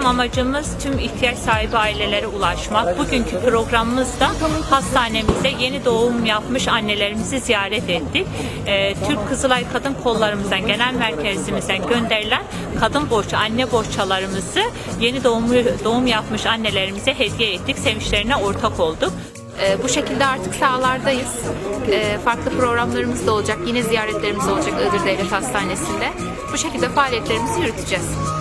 Bizim amacımız tüm ihtiyaç sahibi ailelere ulaşmak. Bugünkü programımızda hastanemize yeni doğum yapmış annelerimizi ziyaret ettik. Ee, Türk Kızılay Kadın Kollarımızdan, genel merkezimizden gönderilen kadın borç, anne bohçalarımızı yeni doğum, doğum yapmış annelerimize hediye ettik. Sevinçlerine ortak olduk. Ee, bu şekilde artık sahalardayız. Ee, farklı programlarımız da olacak. Yine ziyaretlerimiz olacak Iğdır Devlet Hastanesi'nde. Bu şekilde faaliyetlerimizi yürüteceğiz.